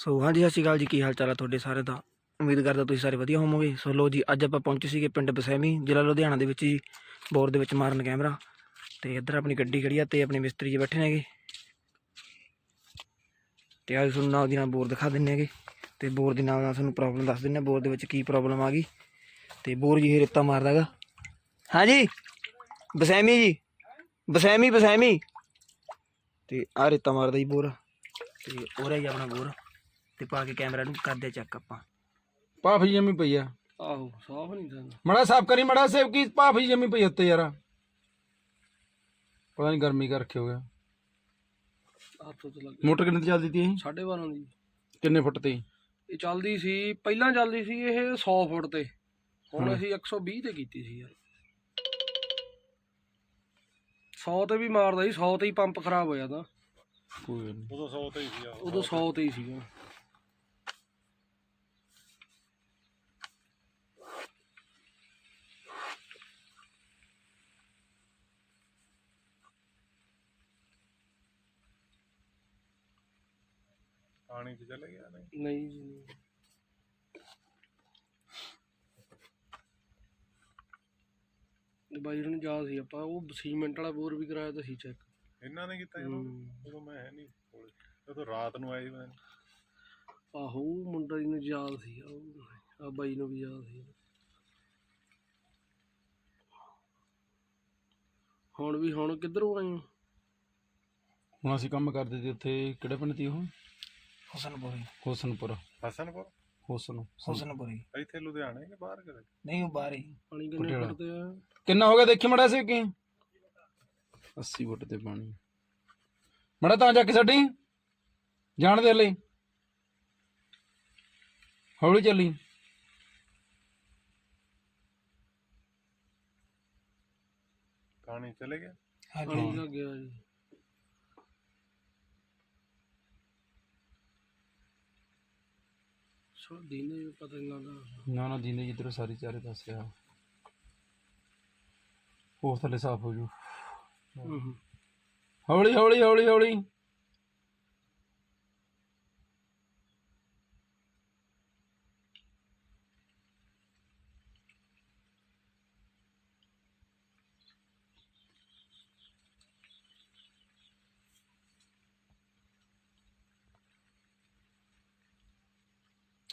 ਸੋ ਹਾਂਜੀ, ਸਤਿ ਸ਼੍ਰੀ ਅਕਾਲ ਜੀ। ਕੀ ਹਾਲ ਚਾਲ ਆ ਤੁਹਾਡੇ ਸਾਰੇ ਦਾ? ਉਮੀਦ ਕਰਦਾ ਤੁਸੀਂ ਸਾਰੇ ਵਧੀਆ ਹੋਵੋਗੇ। ਸੋ ਲੋ ਜੀ, ਅੱਜ ਆਪਾਂ ਪਹੁੰਚੇ ਸੀਗੇ ਪਿੰਡ ਬਸੈਮੀ, ਜ਼ਿਲ੍ਹਾ ਲੁਧਿਆਣਾ ਦੇ ਵਿੱਚ ਜੀ, ਬੋਰ ਦੇ ਵਿੱਚ ਮਾਰਨ ਕੈਮਰਾ। ਤੇ ਇੱਧਰ ਆਪਣੀ ਗੱਡੀ ਖੜੀ ਆ ਤੇ ਆਪਣੇ ਮਿਸਤਰੀ ਜੀ ਬੈਠੇ ਨੇਗੇ ਤੇ ਅੱਜ ਤੁਹਾਨੂੰ ਨਾਲ ਦੀ ਨਾਲ ਬੋਰ ਦਿਖਾ ਦਿੰਨੇ ਹੈਗੇ। ਤੇ ਬੋਰ ਦੇ ਨਾਲ ਨਾਲ ਤੁਹਾਨੂੰ ਪ੍ਰੋਬਲਮ ਦੱਸ ਦਿੰਨੇ ਬੋਰ ਦੇ ਵਿੱਚ ਕੀ ਪ੍ਰੋਬਲਮ ਆ ਗਈ। ਤੇ ਬੋਰ ਜੀ ਇਹ ਰੇਤਾ ਮਾਰਦਾ ਹੈਗਾ। ਹਾਂਜੀ, ਬਸੈਮੀ ਜੀ, ਬਸੈਮੀ ਬਸੈਮੀ। ਤੇ ਆ ਰੇਤਾ ਮਾਰਦਾ ਜੀ ਬੋਰ। ਤੇ ਉਹ ਰਿਹਾ ਜੀ ਆਪਣਾ ਬੋਰ। ਤੇ ਪਾ ਕੇ ਕੈਮਰਾ ਨੂੰ ਕਰਦੇ ਚੈੱਕ ਆਪਾਂ। ਭਾਫ ਹੀ ਜੰਮੀ ਪਈ ਆ। ਆਹੋ ਸਾਫ਼ ਨਹੀਂ ਜਾਂਦਾ ਮੜਾ ਸਾਫ਼ ਕਰੀ ਮੜਾ ਸੇਵ ਕੀ ਭਾਫ ਹੀ ਜੰਮੀ ਪਈ ਉੱਤੇ ਯਾਰ। ਪਤਾ ਨਹੀਂ ਗਰਮੀ ਕਰ ਰੱਖਿਆ ਹੋਇਆ ਹੱਥੋਂ ਤੇ ਲੱਗ। ਮੋਟਰ ਕਿੰਨੇ ਤੇ ਚੱਲਦੀ ਤੀ ਇਹ? 12.5 ਦੀ। ਕਿੰਨੇ ਫੁੱਟ ਤੇ? ਇਹ ਚੱਲਦੀ ਸੀ ਪਹਿਲਾਂ ਚੱਲਦੀ ਸੀ ਇਹ 100 ਫੁੱਟ ਤੇ। ਹੁਣ ਹਾਂ। ਅਸੀਂ 120 ਤੇ ਕੀਤੀ ਸੀ ਯਾਰ। 100 ਤੇ ਵੀ ਮਾਰਦਾ ਸੀ 100 ਤੇ ਹੀ ਪੰਪ ਖਰਾਬ ਹੋ ਜਾਂਦਾ ਕੋਈ ਗੱਲ ਨੀ। ਉਦੋਂ 100 ਤੇ ਹੀ ਸੀਗਾ। ਪਾਣੀ ਚ ਚਲੇ ਗਿਆ ਨਹੀਂ? ਨਹੀਂ ਜੀ ਨਹੀਂ। ਤੇ ਬਾਈ ਨੂੰ ਜਾ ਸੀ ਆਪਾਂ ਉਹ ਸੀਮੈਂਟ ਵਾਲਾ ਬੋਰ ਵੀ ਕਰਾਇਆ ਤਾਂ ਸੀ ਚੈੱਕ ਇਹਨਾਂ ਨੇ ਕੀਤਾ ਇਹਨੂੰ ਉਦੋਂ ਮੈਂ ਹੈ ਨਹੀਂ ਕੋਲੇ। ਜਦੋਂ ਰਾਤ ਨੂੰ ਆਏ ਸੀ ਮੈਂ। ਆਹੋ ਉਹ ਮੁੰਡਾ ਜੀ ਨੂੰ ਯਾਦ ਸੀ ਆ ਬਾਈ ਨੂੰ ਵੀ ਯਾਦ ਸੀ। ਹੁਣ ਵੀ ਹੁਣ ਕਿੱਧਰੋਂ ਆਏ ਹੋ? ਹੁਣ ਅਸੀਂ ਕੰਮ ਕਰਦੇ ਤੇ ਉੱਥੇ ਕਿਹੜੇ ਪਿੰਡ ਤੀ ਉਹ? ਹੁਸਨਪੁਰੀ ਹੁਸਨਪੁਰ। ਹਸਨਪੁਰ? ਹੁਸਨ। ਹੁਸਨਪੁਰੀ ਇੱਥੇ ਲੁਧਿਆਣੇ ਕਿ ਬਾਹਰ ਕਿਤੇ? ਨਹੀਂ ਉਹ ਬਾਹਰ ਹੀ। ਪਾਣੀ ਕਿੰਨੇ ਪਟਿਆਲਾ। ਫੁੱਟ ਤੇ ਆ? ਕਿੰਨਾ ਹੋ ਗਿਆ? ਦੇਖੀ ਮੜਾ ਸੇ ਕੀ? 80 ਫੁੱਟ ਤੇ ਪਾਣੀ। ਮੜਾ ਤਾਂ ਜਾ ਕੇ ਛੱਡੀ। ਜਾਣ ਦੇ ਲਈ। ਹੌਲੀ ਚੱਲੀ। ਪਾਣੀ ਚਲੇ ਗਿਆ? ਪਾਣੀ ਲੱਗ ਗਿਆ ਜੀ। ਸੋ ਦਿਨੇ ਵੀ ਪਤਾ ਨਹੀਂ ਲੱਗਦਾ। ਨਾ ਨਾ ਦੀਨੇ ਜਿੱਧਰ ਸਾਰੀ ਚਾਰੇ ਪਾਸੇ ਆ। ਹੋਰ ਥੱਲੇ ਸਾਫ਼ ਹੋ ਜੂ। ਹੌਲੀ ਹੌਲੀ ਹੌਲੀ ਹੌਲੀ।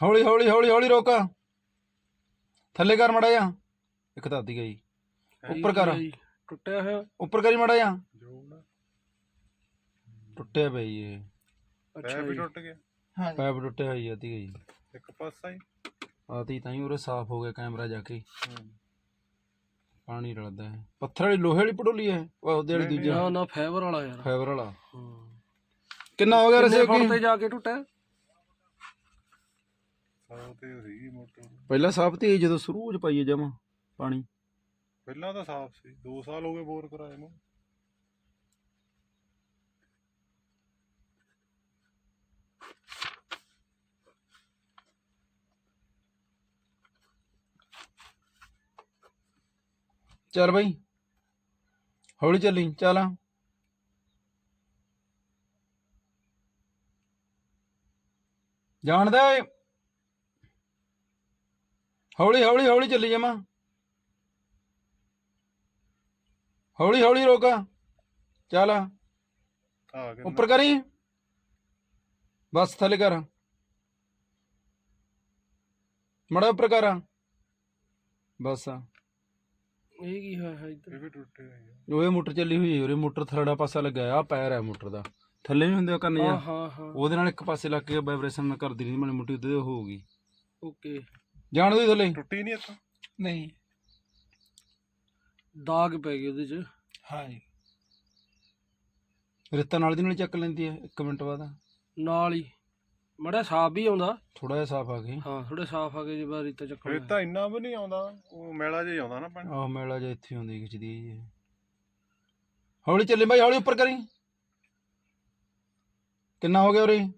ਹੌਲੀ ਹੌਲੀ ਹੌਲੀ ਹੌਲੀ ਰੋਕ। ਥੱਲੇ ਕਰ ਮੜਾ ਜਾ ਇੱਕ ਤਾਂ ਅੱਧੀ ਗਈ ਉੱਪਰ ਕਰ। ਟੁੱਟਿਆ ਹੋਇਆ। ਉੱਪਰ ਕਰੀ ਮੜਾ ਜਾ ਟੁੱਟਿਆ ਪਈ ਇਹ। ਅੱਛਾ ਵੀ ਟੁੱਟ ਗਿਆ। ਹਾਂਜੀ ਪੈਪ ਟੁੱਟਿਆ ਹੋਈ ਆਤੀ ਗਈ। ਇੱਕ ਪਾਸਾ ਹੀ। ਆਤੀ ਤਾਂ ਹੀ ਉਰੇ ਸਾਫ਼ ਹੋ ਗਿਆ ਕੈਮਰਾ ਜਾ ਕੇ। ਹੂੰ। ਪਾਣੀ ਰਲਦਾ ਹੈ। ਪੱਥਰ ਵਾਲੀ ਲੋਹੇ ਵਾਲੀ ਪਟੋਲੀ ਹੈ। ਉਹ ਉਹਦੇ ਵਾਲੀ ਦੂਜੀ। ਨਾ ਨਾ ਫਾਈਬਰ ਵਾਲਾ ਯਾਰ। ਫਾਈਬਰ ਵਾਲਾ। ਹਾਂ। ਕਿੰਨਾ ਹੋ ਗਿਆ ਰਸੇ ਤੇ ਜਾ ਕੇ ਟੁੱਟਿਆ? ਸੌ ਤੇ ਸੀਗੀ ਮੋਟਰ। ਪਹਿਲਾਂ ਸਾਫ਼ ਤੇ ਜਦੋਂ ਸ਼ੁਰੂ ਚ ਪਾਈਏ ਜਮਾ ਪਾਣੀ। ਪਹਿਲਾਂ ਤਾਂ ਸਾਫ਼ ਸੀ 2 ਸਾਲ ਹੋ ਗਏ ਬੋਰ ਕਰਾਏ ਨੂੰ। ਚੱਲ ਬਾਈ। ਹੌਲੀ ਚੱਲੀ ਚੱਲ। ਜਾਣਦਾ ਏ? ਹੌਲੀ ਹੌਲੀ ਹੌਲੀ ਚੱਲੀ ਜਮਾ ਹੌਲੀ ਹੌਲੀ ਰੋਕ। ਚੱਲ। ਆ ਗਿਆ। ਉੱਪਰ ਕਰੀ। ਬਸ ਥੱਲੇ ਕਰ। ਮੜਾ ਉੱਪਰ ਕਰ। ਬਸ। ਇਹ ਕੀ ਹੋਇਆ ਹੈ ਇੱਧਰ? ਇਹ ਵੀ ਟੁੱਟੇ ਹੋਏ ਇਹ ਮੋਟਰ ਚੱਲੀ ਹੋਈ ਹੈ ਉਰੇ। ਮੋਟਰ ਥਰੜਾ ਪਾਸਾ ਲੱਗਾ ਆ ਪੈਰ ਹੈ ਮੋਟਰ ਦਾ। ਥੱਲੇ ਨਹੀਂ ਹੁੰਦੇ ਉਹ ਕੰਨ ਹਾਂ ਜਾਂ? ਹਾਂ ਹਾਂ ਉਹਦੇ ਨਾਲ ਇੱਕ ਪਾਸੇ ਲੱਗ ਕੇ ਵਾਈਬ੍ਰੇਸ਼ਨ ਨਾ ਕਰਦੀ ਨਹੀਂ ਮਾੜੀ ਮੋਟੀ ਉਹਦੇ ਹੋਊਗੀ ਓਕੇ। ਜਾਣ ਦੋ ਥੱਲੇ। ਟੁੱਟੀ ਨਹੀਂ ਇੱਥੋਂ? ਨਹੀਂ। ਦਾਗ ਪੈ ਗਏ ਉਹਦੇ ਚ। ਹਾਂਜੀ। ਰੇਤਾ ਨਾਲ ਦੀ ਨਾਲ ਚੱਕ ਲੈਂਦੀ ਹੈ 1 ਮਿੰਟ ਬਾਅਦ। ਨਾਲ ਹੀ। ਮੜਾ ਸਾਫ਼ ਵੀ ਆਉਂਦਾ। ਥੋੜਾ ਜਿਹਾ ਸਾਫ਼ ਆ ਗਈ ਹਾਂ ਥੋੜੇ ਸਾਫ਼ ਆ ਗਏ ਜੇ ਬਾਰੀ ਤੇ ਚੱਕਣਾ ਫਿਰ ਤਾਂ ਇੰਨਾ ਵੀ ਨਹੀਂ ਆਉਂਦਾ ਉਹ ਮੈਲਾ ਜਿਹਾ ਹੀ ਆਉਂਦਾ ਨਾ ਪਾਣੀ ਆਹ ਮੇਲਾ ਜਿਹਾ ਇੱਥੇ ਹੁੰਦੀ ਖਿੱਚਦੀ ਹੈ ਜੀ ਹੌਲੀ ਚੱਲੇ ਬਾਈ ਹੌਲੀ ਉੱਪਰ ਕਰੀ। ਕਿੰਨਾ ਹੋ ਗਿਆ ਉਰੇ?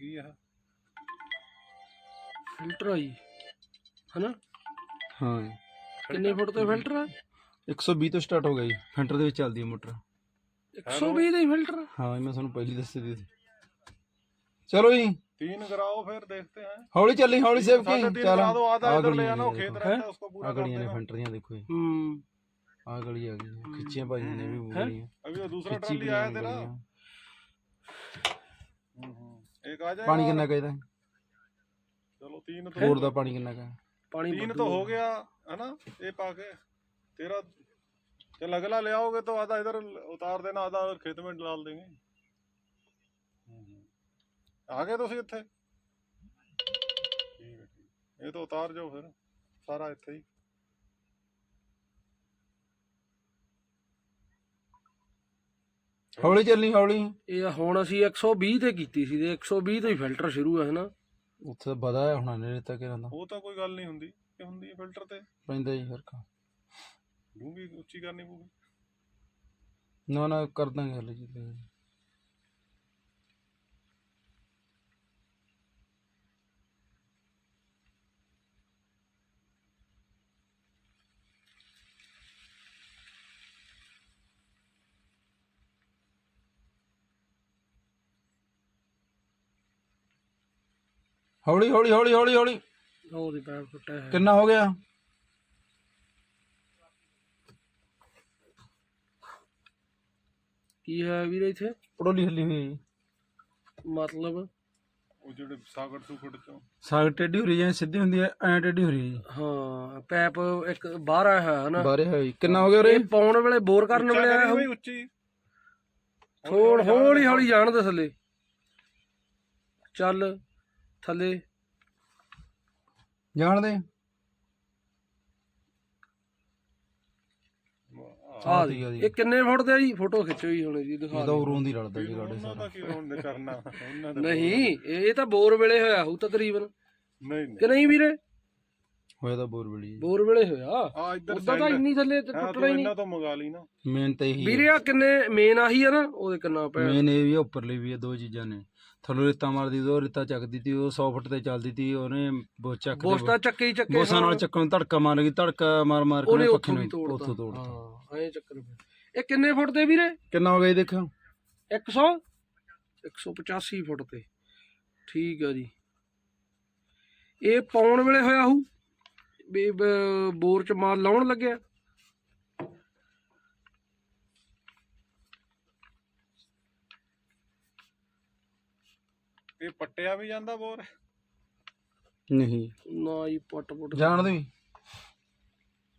ਸੀਗੀ ਆਹ ਫਿਲਟਰ ਆਈ ਹਨਾ ਹਾਂ ਕਿੰਨੇ ਫੁੱਟ ਤੋਂ ਫਿਲਟਰ ਆ 120 ਤੋਂ ਸਟਾਰਟ ਹੋ ਗਿਆ ਫਿਲਟਰ ਦੇ ਵਿੱਚ ਚੱਲਦੀ ਹੈ ਮੋਟਰ 120 ਦਾ ਫਿਲਟਰ ਹਾਂ ਮੈਂ ਤੁਹਾਨੂੰ ਪਹਿਲੀ ਦੱਸੀ ਦੀ ਚਲੋ ਜੀ तीन गिराओ फिर देखते हैं हौली चल रही हौली सेब की चलो आ गलियां ने फंटरियां देखो हम्म आ गली आ गई खिच्चियां भाई ने भी बोलियां अभी दूसरा ट्राली आया तेरा हम्म। एक आ जाएगा ਪਾਣੀ ਕਿੰਨਾ ਚਾਹੀਦਾ चलो तीन तो ਬੋਰ ਦਾ ਪਾਣੀ ਕਿੰਨਾ ਕਾ ਪਾਣੀ तीन ਵਾਧੂ तो हो गया है ना ये पाके तेरा चल अगला ले आओगे तो आधा इधर उतार देना आधा उधर खेत में डाल देंगे आ गए ਤੁਸੀਂ ਇੱਥੇ ਠੀਕ ਹੈ ਠੀਕ ਇਹ ਤਾਂ ਉਤਾਰ ਜਾਓ ਫਿਰ ਸਾਰਾ ਇੱਥੇ ਹੀ ਹੌਲੀ ਚੱਲੀ ਹੌਲੀ। ਇਹ ਹੁਣ ਅਸੀਂ 120 ਤੇ ਕੀਤੀ ਸੀ ਤੇ 120 ਤੋਂ ਹੀ ਫਿਲਟਰ ਸ਼ੁਰੂ ਹੈ ਹਨਾ ਉੱਥੇ ਬਦਾ ਹੈ ਹੁਣ ਨੇੜੇ ਤੱਕ ਰਹਿੰਦਾ ਉਹ ਤਾਂ ਕੋਈ ਗੱਲ ਨਹੀਂ ਹੁੰਦੀ। ਇਹ ਹੁੰਦੀ ਹੈ ਫਿਲਟਰ ਤੇ। ਪੈਂਦਾ ਜੀ ਫ਼ਰਕ ਡੂੰਗੀ ਉੱਚੀ ਕਰਨੀ ਪਊਗੀ। ਨਾ ਨਾ ਕਰ ਦਾਂਗੇ ਹਲੇ ਜੀ ਹੌਲੀ ਹੌਲੀ ਹੌਲੀ ਹੌਲੀ ਹੌਲੀ। ਉਹਦੇ ਪੈਰ ਫੁੱਟਿਆ ਹੈ ਕਿੰਨਾ ਹੋ ਗਿਆ? ਕੀ ਹੈ ਵੀਰੇ ਇੱਥੇ? ਪੜੋਲੀ ਹੱਲੀ ਹੋਈ ਹੈ ਜੀ। ਮਤਲਬ? ਉਹ ਜਿਹੜੇ ਸਾਗਰ ਸੁਕੜ ਚੋਂ। ਸਾਗ ਟੇਢੀ ਹੋ ਰਹੀ ਹੈ ਸਿੱਧੀ ਹੁੰਦੀ ਹੈ ਐ ਟੇਢੀ ਹੋ ਰਹੀ ਹੈ ਜੀ। ਹਾਂ ਪੈਪ ਇੱਕ ਬਾਹਰ ਆਇਆ ਹੋਇਆ ਹਨਾ? ਬਾਰੇ ਹੈ ਜੀ। ਕਿੰਨਾ ਹੋ ਗਿਆ ਉਰੇ? ਇਹ ਪਾਉਣ ਵੇਲੇ ਬੋਰ ਕਰਨ ਉੱਚਾ ਵੇਲੇ ਆਇਆ। ਬਈ ਉੱਚੀ। ਥੋੜ ਹੌਲੀ ਹੌਲੀ ਜਾਣ ਦੇ ਥੱਲੇ। ਚੱਲ। ਥੱਲੇ। ਜਾਣ ਦੇ। ਆ ਜੀ। ਇਹ ਕਿੰਨੇ ਫੁੱਟ ਆ ਜੀ? ਫੋਟੋ ਖਿੱਚੋ ਜੀ ਹੁਣ ਜੀ ਦਿਖਾ ਦਿਓ। ਉਰੋਂ ਦੀ ਰਲਦਾ ਜੀ ਗਾੜੇ ਉਹਨਾਂ ਸਾਰਾ। ਦਾ ਕੀ ਹੁਣ ਕਰਨਾ? ਉਹਨਾਂ ਦਾ ਨਹੀਂ ਇਹ ਤਾਂ ਬੋਰ ਵੇਲੇ ਹੋਇਆ ਹੋਊ ਤਕਰੀਬਨ। ਨਹੀਂ ਨਹੀਂ। ਕਿ ਨਹੀਂ ਵੀਰੇ? ਹੋਇਆ ਤਾਂ ਬੋਰ ਬਲੀ ਬੋਰ ਵੇਲੇ ਹੋਇਆ? ਆ ਇੱਧਰ ਉਦਾਂ ਤਾਂ ਇੰਨੀ ਥੱਲੇ ਤੇ ਹਾਂ ਟੁੱਟਣਾ ਹੀ ਨਹੀਂ। ਇਹਨਾਂ ਤੋਂ ਮੰਗਾ ਲਈ ਨਾ। ਮੇਨ ਤਾਂ ਇਹੀ ਵੀਰੇ ਆ ਕਿੰਨੇ ਮੇਨ ਆਹੀ ਆ ਨਾ ਉਹਦੇ ਕਿੰਨਾ ਪਿਆ ਮੇਨ ਇਹ ਵੀ ਆ, ਉੱਪਰਲੀ ਵੀ ਆ ਦੋ ਚੀਜ਼ਾਂ ਨੇ। ਥੱਲੋਂ ਰੇਤਾ ਮਾਰਦੀ ਉਹ ਰੇਤਾ ਚੱਕਦੀ ਤੀ ਉਹ 100 ਫੁੱਟ ਤੇ ਚੱਲਦੀ ਤੀ ਉਹਨੇ ਬੋ ਚੱਕ ਕੇ ਬੋਸਤਾ ਚੱਕੇ ਹੀ ਚੱਕੇ ਬੋਸਾਂ ਨਾਲ ਚੱਕਣ ਨੂੰ ਧੜਕਾ ਮਾਰ ਗਈ ਧੜਕਾ ਮਾਰ ਮਾਰ ਕੇ ਉਹਨੇ ਉਹਨੇ ਉੱਥੋਂ ਪੱਖੇ ਵੀ ਨੂੰ ਤੋੜਤਾ। ਉੱਥੋਂ ਤੋੜਤਾ। ਹਾਂ ਐਂ ਚੱਕਰ ਪਿਆ। ਇਹ ਕਿੰਨੇ ਫੁੱਟ ਤੇ ਵੀਰੇ? ਕਿੰਨਾ ਹੋ ਗਿਆ ਜੀ ਦੇਖੋ 100 185 ਫੁੱਟ ਤੇ। ਠੀਕ ਆ ਜੀ। ਇਹ ਪਾਉਣ ਵੇਲੇ ਹੋਇਆ ਹੂ ਵੀ ਬੋਰ ਚ ਮਾਲ ਲਾਉਣ ਲੱਗਿਆ। ਇਹ ਪੱਟਿਆ ਵੀ ਜਾਂਦਾ ਬੋਰ? ਨਹੀਂ। ਨਾ ਜੀ ਪਟ ਪਟ ਜਾਣ ਦੇ ਵੀ।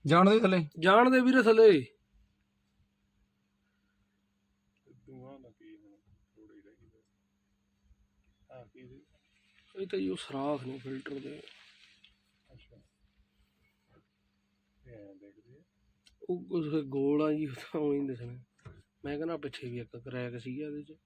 ਜਾਣ ਦੇ ਵੀ ਥੱਲੇ। ਜਾਣ ਦੇ ਵੀਰੇ ਥੱਲੇ। ਦੂਆ ਨਾ ਕੀ ਹੁਣ ਥੋੜੀ ਰਹਿ ਗਈ ਹਾਂ ਕੀ ਸੀ ਇਹ ਤਾਂ ਉਹ ਸਰਾਖ ਨੇ ਫਿਲਟਰ ਦੇ ਅੱਛਾ ਇਹ ਐਂ ਦੇਖਦੇ ਆ। ਉਹ ਕੁਛ ਗੋਲ ਆ ਜੀ ਉਹ ਤਾਂ ਉਹੀ ਦਿਸਣਾ। ਮੈਂ ਕਹਿੰਦਾ ਪਿੱਛੇ ਵੀ ਇੱਕ ਕਰੈਕ ਸੀਗਾ ਇਹਦੇ ਚ।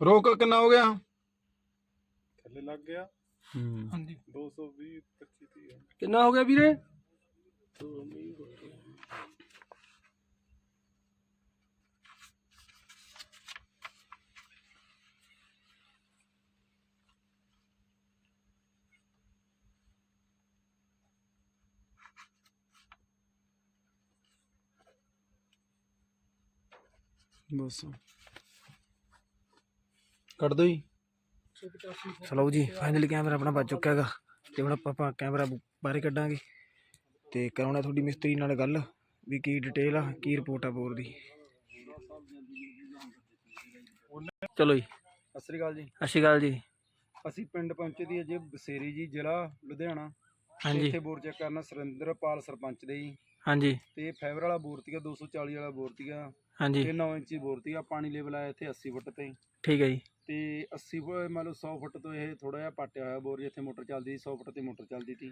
ਰੋਕ ਕਿੰਨਾ ਹੋ ਗਿਆ? ਥੱਲੇ ਲੱਗ ਗਿਆ। ਹੂੰ। ਹਾਂਜੀ। 220 25 30 ਕਿੰਨਾ ਹੋ ਗਿਆ ਵੀਰੇ? ਬਸ। ਕੱਢ ਦੋ ਜੀ। ਚਲੋ ਜੀ ਫਾਈਨਲੀ ਕੈਮਰਾ ਆਪਣਾ ਵੱਜ ਚੁੱਕਾ ਹੈਗਾ ਤੇ ਹੁਣ ਆਪਾਂ- ਕੈਮਰਾ ਬਾਹਰ ਕੱਢਾਂਗੇ ਤੇ ਕਰਾਉਣਾ ਤੁਹਾਡੀ ਮਿਸਤਰੀ ਨਾਲ ਗੱਲ ਵੀ ਕੀ ਡਿਟੇਲ ਆ ਕੀ ਰਿਪੋਰਟ ਆ ਬੋਰ ਦੀ। ਚਲੋ ਜੀ। ਸਤਿ ਸ੍ਰੀ ਅਕਾਲ ਜੀ। ਸਤਿ ਸ਼੍ਰੀ ਅਕਾਲ ਜੀ। ਅਸੀਂ ਪਿੰਡ ਪਹੁੰਚੇ ਦੀ ਅਜੇ ਬਸੇਰੀ ਜੀ ਜ਼ਿਲ੍ਹਾ ਲੁਧਿਆਣਾ। ਹਾਂਜੀ। ਇੱਥੇ ਬੋਰ ਚੈੱਕ ਕਰਨਾ ਸੁਰਿੰਦਰਪਾਲ ਸਰਪੰਚ ਦੇ ਜੀ। ਹਾਂਜੀ। ਤੇ ਫਾਈਬਰ ਵਾਲਾ ਬੋਰ ਤੀਗਾ 240 ਵਾਲਾ ਬੋਰ ਤੀਗਾ ਹਾਂਜੀ। ਤੇ 9 ਇੰਚੀ ਬੋਰ ਤੀਗਾ ਪਾਣੀ ਲੈਵਲ ਆਇਆ ਇੱਥੇ 80 ਫੁੱਟ ਤੇ ਠੀਕ ਹੈ ਜੀ। ਤੇ 80 ਫੁੱਟ ਮੰਨ ਲਓ 100 ਫੁੱਟ ਤੋਂ ਇਹ ਥੋੜਾ ਜਿਹਾ ਪਾਟਿਆ ਹੋਇਆ ਬੋਰ ਜਿੱਥੇ ਮੋਟਰ ਚੱਲਦੀ ਸੀ 100 ਫੁੱਟ ਤੇ ਮੋਟਰ ਚੱਲਦੀ ਸੀ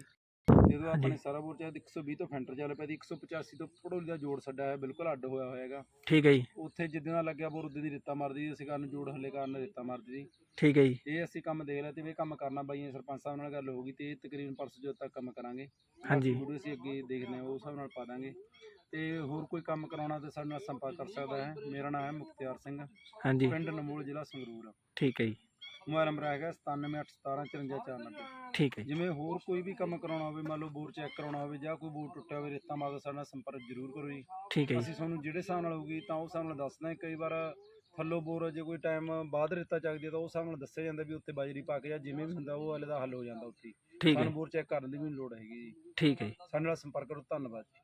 ਜਦੋਂ ਆਪਣੇ ਸਾਰਾ ਬੋਰ ਚਾਹੇ 120 ਤੋਂ ਫੈਂਟਰ ਚੱਲ ਪਿਆ ਦੀ 185 ਤੋਂ ਪੜੋਲੀ ਦਾ ਜੋੜ ਛੱਡਿਆ ਹੈ ਬਿਲਕੁਲ ਅੱਡ ਹੋਇਆ ਹੋਇਆ ਹੈਗਾ। ਠੀਕ ਹੈ ਜੀ। ਉੱਥੇ ਜਿੱਦਾਂ ਦਾ ਲੱਗਿਆ ਬੋਰ ਉਦੋਂ ਦੀ ਰੇਤਾ ਮਾਰਦੀ ਸੀ, ਅਸੀਂ ਕਾਰਨ ਜੋੜ ਹੱਲੇ ਕਾਰਨ ਰੇਤਾ ਮਾਰਦੀ ਸੀ। ਠੀਕ ਹੈ ਜੀ। ਇਹ ਅਸੀਂ ਕੰਮ ਦੇਖ ਲਿਆ ਤੇ ਇਹ ਕੰਮ ਕਰਨਾ ਬਾਈ ਸਰਪੰਚ ਸਾਹਿਬ ਨਾਲ ਗੱਲ ਹੋ ਗਈ ਤੇ ਤਕਰੀਬਨ ਪਰਸੋਂ ਜੋ ਤੱਕ ਕੰਮ ਕਰਾਂਗੇ। ਹਾਂਜੀ। ਵੀਡੀਓ ਅਸੀਂ ਅੱਗੇ ਦੇਖਦੇ ਹਾਂ ਉਸ ਹਿਸਾਬ ਨਾਲ ਪਾ ਦਾਂਗੇ। ਤੇ ਹੋਰ ਕੋਈ ਕੰਮ ਕਰਾਉਣਾ ਤੇ ਸਾਡੇ ਨਾਲ ਸੰਪਰਕ ਕਰ ਸਕਦਾ ਹੈ। ਮੇਰਾ ਨਾਮ ਹੈ ਮੁਖਤਿਆਰ ਸਿੰਘ। ਹਾਂਜੀ। ਪਿੰਡ ਨਮੂਲ ਜ਼ਿਲ੍ਹਾ ਸੰਗਰੂਰ। ਠੀਕ ਹੈ ਜੀ। ਮੋਬਾਈਲ ਨੰਬਰ ਹੈਗਾ 9781175490 ਠੀਕ ਹੈ ਜੀ। ਜਿਵੇਂ ਹੋਰ ਕੋਈ ਵੀ ਕੰਮ ਕਰਾਉਣਾ ਹੋਵੇ ਮੰਨ ਲਓ ਬੋਰ ਚੈੱਕ ਕਰਾਉਣਾ ਹੋਵੇ ਜਾਂ ਕੋਈ ਬੋਰ ਟੁੱਟਿਆ ਹੋਵੇ ਰੇਤਾ ਮਾਰਦਾ ਸਾਡੇ ਨਾਲ ਸੰਪਰਕ ਜ਼ਰੂਰ ਕਰੋ ਜੀ। ਠੀਕ ਹੈ ਜੀ। ਅਸੀਂ ਤੁਹਾਨੂੰ ਜਿਹੜੇ ਹਿਸਾਬ ਨਾਲ ਹੋਊਗੀ ਤਾਂ ਉਸ ਹਿਸਾਬ ਨਾਲ ਦੱਸਦੇ ਹਾਂ। ਕਈ ਵਾਰ ਥੱਲੋਂ ਬੋਰ ਜੇ ਕੋਈ ਟਾਈਮ ਬਾਅਦ ਰੇਤਾ ਚੱਕਦੀ ਹੈ ਤਾਂ ਉਸ ਹਿਸਾਬ ਨਾਲ ਦੱਸਿਆ ਜਾਂਦਾ ਵੀ ਉੱਤੇ ਬਾਜਰੀ ਪਾ ਕੇ ਜਾਂ ਜਿਵੇਂ ਵੀ ਹੁੰਦਾ ਉਹ ਵਾਲੇ ਦਾ ਹੱਲ ਹੋ ਜਾਂਦਾ ਉੱਥੇ। ਹੀ। ਠੀਕ ਹੈ ਸਾਨੂੰ ਬੋਰ ਚੈੱਕ ਕਰਨ ਦੀ ਵੀ ਲੋੜ ਹੈਗੀ ਜੀ। ਠੀਕ ਹੈ ਜੀ। ਸਾਡੇ ਨਾਲ ਸੰਪਰਕ ਕਰੋ ਧੰਨਵਾਦ ਜੀ।